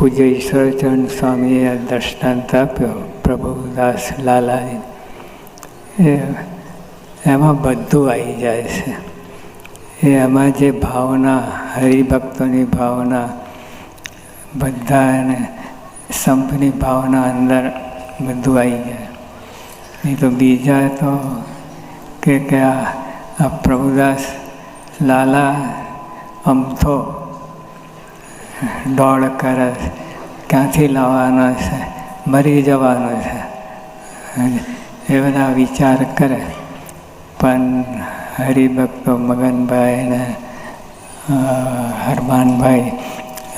પૂજ્ય ઈશ્વરચંદ સ્વામીએ દ્રષ્ટાંત આપ્યો પ્રભુદાસ લાલાજી એ એમાં બધું આવી જાય છે એ એમાં જે ભાવના હરિભક્તોની ભાવના બધા એને સંપની ભાવના અંદર બધું આવી જાય નહીં તો બીજા તો કે આ આ પ્રભુદાસ લાલા અમથો દોડ કરે, ક્યાંથી લાવવાનો છે, મરી જવાનો છે. એ બધા વિચાર કરે. પણ હરિભક્તો મગનભાઈ ને હરમાનભાઈ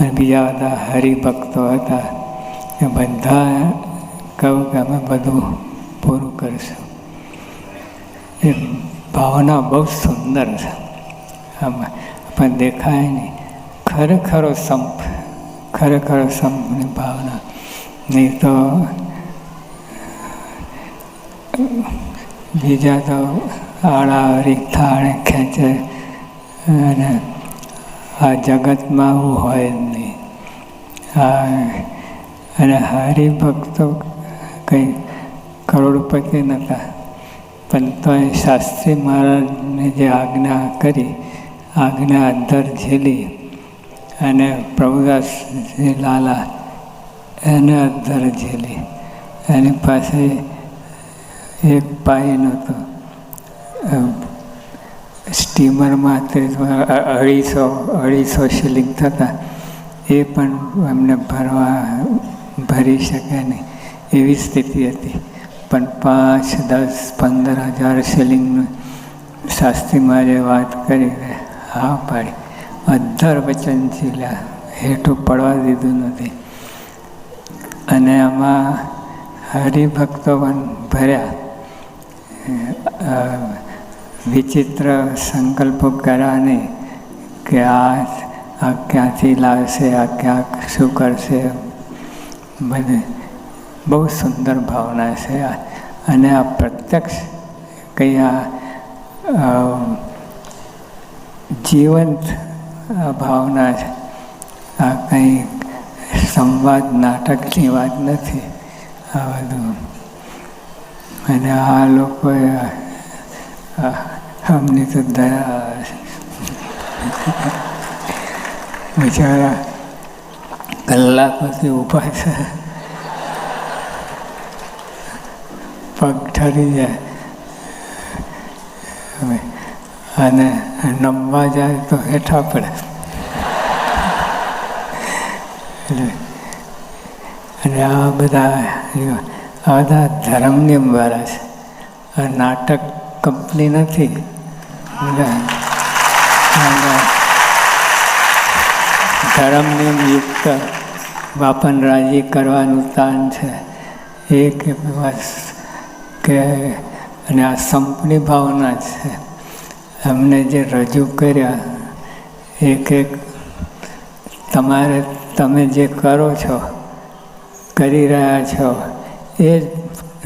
અને બીજા બધા હરિભક્તો હતા, એ બધા કહું કે અમે બધું પૂરું કરીશું. એ ભાવના બહુ સુંદર છે. આમાં પણ દેખાય નહીં. ખરેખરો સંપ, ખરેખરો સંપની ભાવના. નહીં તો બીજા તો આડા રીઠાણે ખેંચે અને આ જગતમાં આવું હોય જ નહીં. આ અને હરિભક્તો કંઈ કરોડપતિ નહોતા. પણ તોય શાસ્ત્રી મહારાજને જે આજ્ઞા કરી, આજ્ઞા અંદર ઝીલી અને પ્રભુદાસ લાલા એને અંદર ઝીલી એની પાસે એક પાય નહોતો. સ્ટીમરમાં તે અઢીસો અઢીસો શિલિંગ થતા. એ પણ એમને ભરવા ભરી શકે નહીં. એવી સ્થિતિ હતી. પણ પાંચ, દસ, પંદર હજાર શિલિંગનું શાસ્ત્રી જે વાત કરી હા પાડી. અધર વચન ચીલ્યા હેઠું પડવા દીધું નથી. અને આમાં હરિભક્તો પણ ભર્યા. વિચિત્ર સંકલ્પો કર્યા નહીં કે આ આ ક્યાંથી લાવશે, આ ક્યાંક શું કરશે. બધે બહુ સુંદર ભાવના છે. અને આ પ્રત્યક્ષ કંઈ આ જીવંત ભાવના છે. આ કંઈ સંવાદ નાટકની વાત નથી. આ બધું. અને આ લોકોએ અમને તો દયા બિચારા કલાકોથી ઊભા છે. પગ ઠરી જાય. અને નમવા જાય તો હેઠા પડે. અને આ બધા આ બધા ધર્મ નિયમવાળા છે. આ નાટક કંપની નથી. ધર્મ નિયમ યુક્ત બાપન રાજી કરવાનું તાન છે. એ કે બસ કે, અને આ સંપની ભાવના છે. એમને જે રજૂ કર્યા, એક એક તમારે, તમે જે કરો છો, કરી રહ્યા છો, એ જ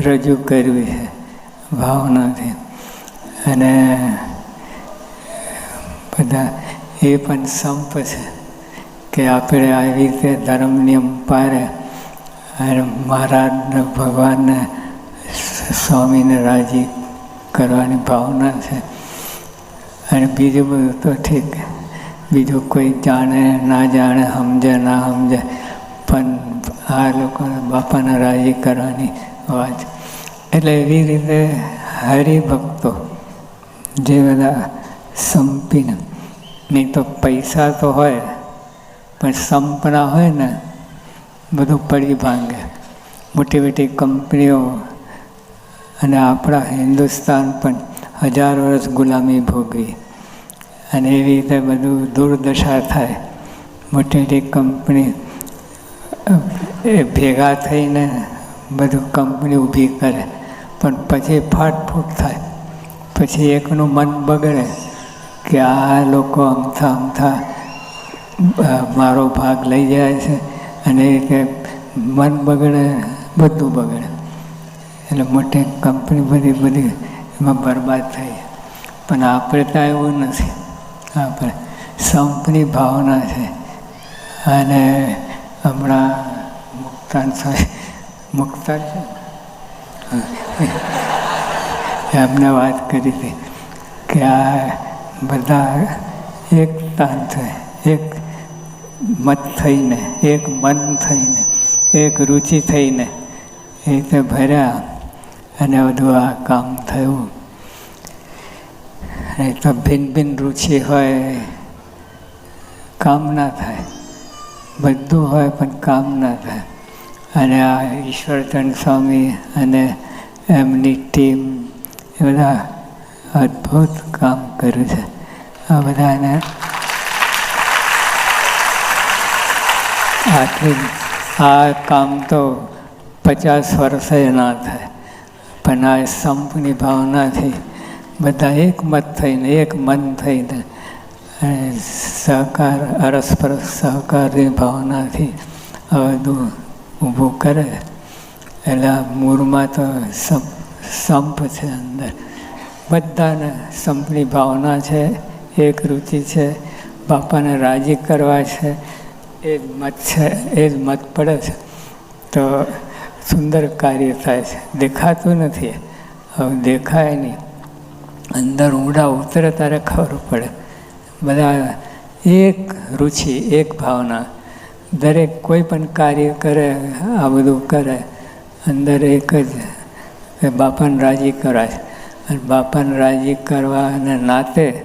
રજૂ કરવી છે ભાવનાથી. અને બધા એ પણ સંપ છે કે આપણે આવી રીતે ધર્મ નિયમ પારે અને મહારાજને, ભગવાનને, સ્વામીને રાજી કરવાની ભાવના છે. અને બીજું બધું તો ઠીક. બીજું કોઈ જાણે, ના જાણે, સમજે, ના સમજે, પણ આ લોકોને બાપાને રાજી કરવાની વાત. એટલે એવી રીતે હરિભક્તો જે બધા સંપીને, નહીં તો પૈસા તો હોય, પણ સંપના હોય ને, બધું પડી ભાંગે. મોટી મોટી કંપનીઓ અને આપણા હિન્દુસ્તાન પણ હજાર વર્ષ ગુલામી ભોગવી. અને એવી રીતે બધું દુર્દશા થાય. મોટી મોટી કંપની ભેગા થઈને બધું કંપની ઊભી કરે. પણ પછી ફાટફૂટ થાય. પછી એકનું મન બગડે કે આ લોકો અમથા અમથા મારો ભાગ લઈ જાય છે. અને એ રીતે મન બગડે, બધું બગડે. એટલે મોટી કંપની બધી બધી એમાં બરબાદ થઈ. પણ આપણે તો એવું નથી. આપણે સંપની ભાવના છે. અને હમણાં મુક્તાન મુક્તાન છે એમને વાત કરી હતી કે આ બધા એક તાન થાય એક મત થઈને, એક મન થઈને, એક રુચિ થઈને એ રીતે ભર્યા અને બધું આ કામ થયું. નહીં તો ભિન્ન ભિન્ન રુચિ હોય, કામ ના થાય. બધું હોય, પણ કામ ના થાય. અને આ ઈશ્વરચંદ સ્વામી અને એમની ટીમ એ બધા અદ્ભુત કામ કર્યું છે. આ બધાને આટલું આ કામ તો પચાસ વર્ષે ના થાય. પણ આ સંપની ભાવનાથી બધા એક મત થઈને, એક મન થઈને સહકાર અરસ્પર સહકારની ભાવનાથી આ બધું ઊભું કરે. એટલે આ મૂળમાં તો સંપ સંપ છે અંદર. બધાને સંપની ભાવના છે, એક રુચિ છે, બાપાને રાજી કરવા છે, એ જ મત છે, એ જ મત પડે છે. તો સુંદર કાર્ય થાય છે. દેખાતું નથી. હવે દેખાય નહીં. અંદર ઊંડા ઉતરે ત્યારે ખબર પડે. બધા એક રુચિ, એક ભાવના. દરેક કોઈ પણ કાર્ય કરે, આ બધું કરે, અંદર એક જ બાપાને રાજી કરાય. અને બાપાને રાજી કરવા અને નાતે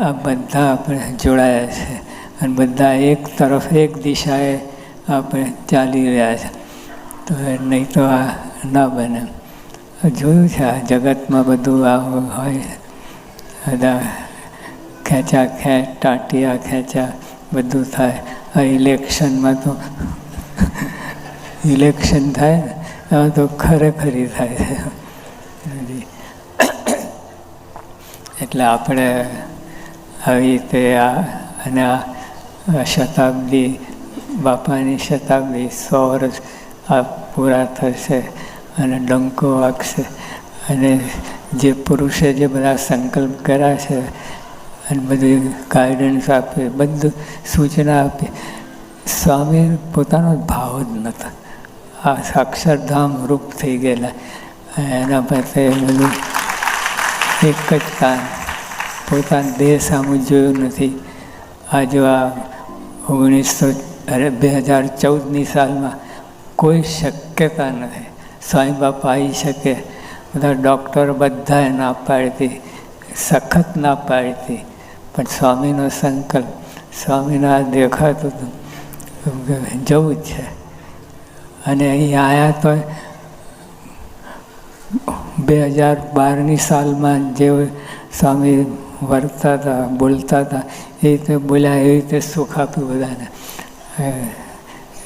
આ બધા આપણે જોડાયા છે. અને બધા એક તરફ, એક દિશાએ આપણે ચાલી રહ્યા છે. તો નહીં તો આ ના બને. જોયું છે, આ જગતમાં બધું આવું હોય. બધા ખેંચા ખેંચ, ટાંટિયા ખેંચા, બધું થાય. આ ઇલેક્શનમાં તો ઇલેક્શન થાય એમાં તો ખરેખરી થાય છે. એટલે આપણે આવી રીતે આ અને આ શતાબ્દી, બાપાની શતાબ્દી સો વર્ષ આ પૂરા થશે. અને ડંકો વાગશે. અને જે પુરુષે જે બધા સંકલ્પ કર્યા છે અને બધું ગાઈડન્સ આપે, બધું સૂચના આપે, સ્વામી પોતાનો ભાવ જ નહોતો. આ સાક્ષરધામ રૂપ થઈ ગયેલા. એના પાસે બધું એક જ કાન પોતાના દેહ સામું જોયું નથી. આ જો આ ઓગણીસો અરે, બે હજાર ચૌદની સાલમાં કોઈ શક્યતા નથી. સ્વામી બાપા આવી શકે. બધા ડૉક્ટર બધાએ ના પાડતી, સખત ના પાડતી. પણ સ્વામીનો સંકલ્પ, સ્વામીના દેખાતું હતું જવું જ છે. અને અહીં આવ્યા તો બે હજાર બારની સાલમાં જે સ્વામી વર્તતા હતા બોલતા હતા એ રીતે બોલ્યા એવી રીતે સુખ આપ્યું બધાને.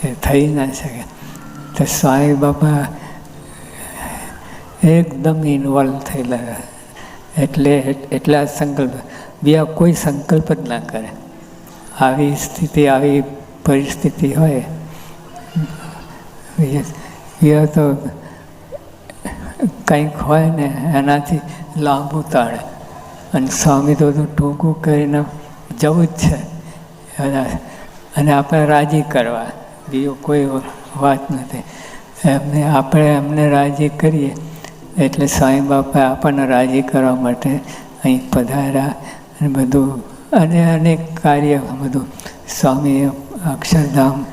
એ થઈ ના શકે. તો સ્વામી બાપા એકદમ ઇન્વોલ્વ થયેલા એટલે, એટલા સંકલ્પ. બીજા કોઈ સંકલ્પ જ ના કરે. આવી સ્થિતિ, આવી પરિસ્થિતિ હોય બીજા તો કંઈક હોય ને, એનાથી લાંબુ તાળે અને સ્વામી તો ટૂંકું કરીને જવું જ છે. અને આપણે રાજી કરવા. બીજું કોઈ વાત નથી. એમને, આપણે એમને રાજી કરીએ. એટલે સ્વામી બાપા આપણને રાજી કરવા માટે અહીં પધાર્યા અને બધું અને અનેક કાર્ય બધું સ્વામીએ અક્ષરધામ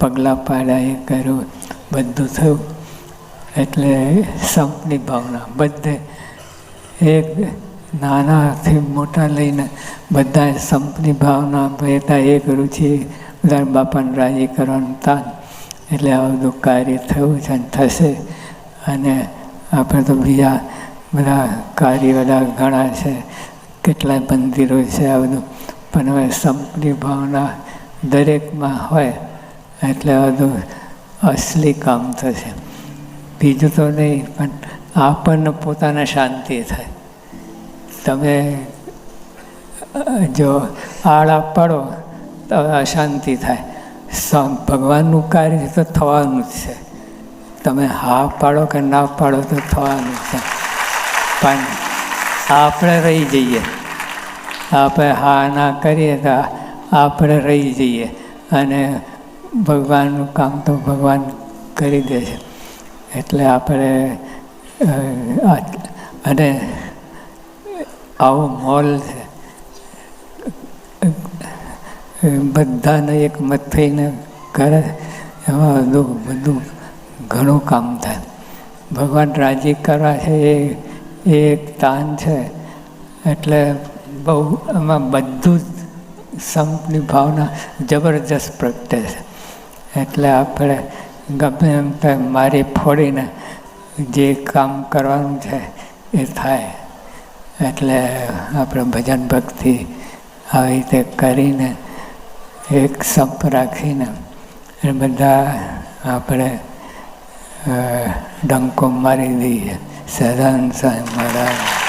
પગલાં પાડ્યા એ કર્યું, બધું થયું. એટલે સંપની ભાવના, બધે એક નાનાથી મોટા લઈને બધા સંપની ભાવના ભેતા એક રુચિ બધા બાપાને રાજી કરવાનું તાન. એટલે આ બધું કાર્ય થયું છે અને થશે. અને આપણે તો બીજા બધા કાર્ય બધા ઘણા છે. કેટલાય મંદિરો છે આ બધું. પણ હવે સંપની ભાવના દરેકમાં હોય એટલે બધું અસલી કામ થશે. બીજું તો નહીં, પણ આપણને પોતાને શાંતિ થાય. તમે જો આળા પડો તો અશાંતિ થાય. ભગવાનનું કાર્ય તો થવાનું જ છે. તમે હા પાડો કે ના પાડો તો થવાનું છે. પણ આપણે રહી જઈએ. આપણે હા ના કરીએ તો આપણે રહી જઈએ. અને ભગવાનનું કામ તો ભગવાન કરી દે છે. એટલે આપણે અને આવો મોલ છે. બધાને એક મત થઈને કરે એમાં બધું બધું ઘણું કામ થાય. ભગવાન રાજી કરવા છે એ એક તાન છે. એટલે બહુ એમાં બધું જ સંપની ભાવના જબરજસ્ત પ્રગટે છે. એટલે આપણે ગમે એમ તેમ મારી ફોડીને જે કામ કરવાનું છે એ થાય. એટલે આપણે ભજન ભક્તિ આવી રીતે કરીને એક સંપ રાખીને એ બધા આપણે uh, Dangkong Maridi Sadan Sang Marada.